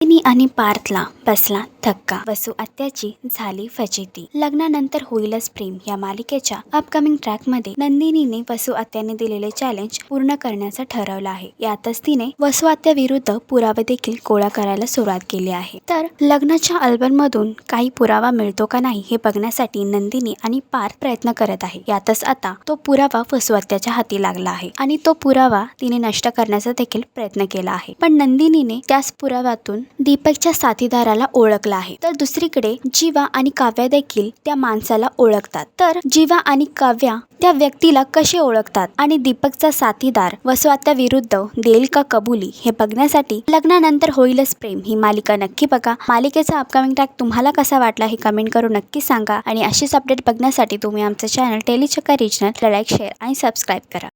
नंदिनी आणि पार्थला बसला धक्का. वसू आत्याची झाली फजिती. लग्नानंतर होईलच प्रेम. या मालिकेच्या अपकमिंग ट्रॅकमध्ये नंदिनीने वसू आत्याने दिलेले चॅलेंज पूर्ण करण्याचं ठरवलं आहे. यातच तिने वसू आत्या विरुद्ध पुरावे देखील गोळा करायला सुरुवात केली आहे. तर लग्नाच्या अल्बम मधून काही पुरावा मिळतो का नाही हे बघण्यासाठी नंदिनी आणि पार्थ प्रयत्न करत आहे. यातच आता तो पुरावा वसू आत्याच्या हाती लागला आहे आणि तो पुरावा तिने नष्ट करण्याचा देखील प्रयत्न केला आहे. पण नंदिनीने त्याच पुराव्यातून दीपकच्या साथीदाराला ओळखला आहे. तर दुसरीकडे जीवा आणि काव्या देखील त्या माणसाला ओळखतात. तर जीवा आणि काव्या त्या व्यक्तीला कसे ओळखतात आणि दीपकचा साथीदार वसवात्या विरुद्ध देईल का कबुली हे बघण्यासाठी लग्नानंतर होईलच प्रेम ही मालिका नक्की बघा. मालिकेचा अपकमिंग ट्रॅक तुम्हाला कसा वाटला हे कमेंट करून नक्की सांगा आणि अशीच अपडेट बघण्यासाठी तुम्ही आमचं channel Telichakka regional like share आणि सबस्क्राईब करा.